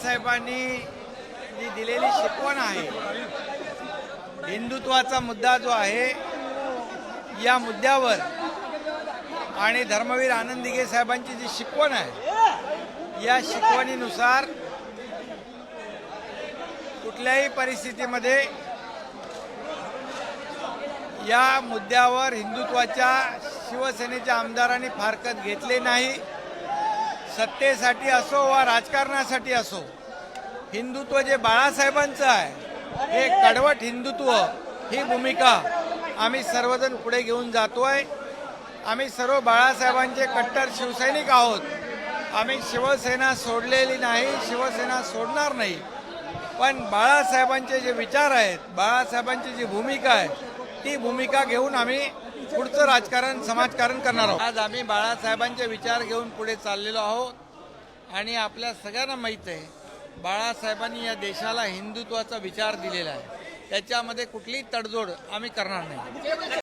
बाळासाहेबांनी जी दिलेली शिकवण आहे हिंदुत्वाचा मुद्दा जो आहे या मुद्द्यावर आणि धर्मवीर आनंद दिघे साहेबांची जी शिकवण आहे या शिकवणीनुसार कुठल्याही परिस्थितीमध्ये या मुद्द्यावर हिंदुत्वाच्या शिवसेनेच्या आमदारांनी फारकत घेतले नाही. सत्तेसाठी असो वा राजकारणासाठी असो हिंदुत्व जे बाळासाहेबांचं आहे हे कडवट हिंदुत्व ही भूमिका आम्ही सर्वजण पुढे घेऊन जातो आहे आम्ही सर्व बाळासाहेबांचे कट्टर शिवसैनिक आहोत. आम्ही शिवसेना सोडलेली नाही शिवसेना सोडणार नाही. पण बाळासाहेबांचे जे विचार आहेत बाळासाहेबांची जी भूमिका आहे ती भूमिका घेऊन आम्ही पुढचं राजकारण समाजकारण करणार आहोत. आज आम्ही बाळासाहेबांचे विचार घेऊन पुढे चाललेलो आहोत. आणि आपल्या सगळ्यांना माहीत आहे बाळासाहेबांनी या देशाला हिंदुत्वाचा विचार दिलेला आहे. त्याच्यामध्ये कुठलीही तडजोड आम्ही करणार नाही.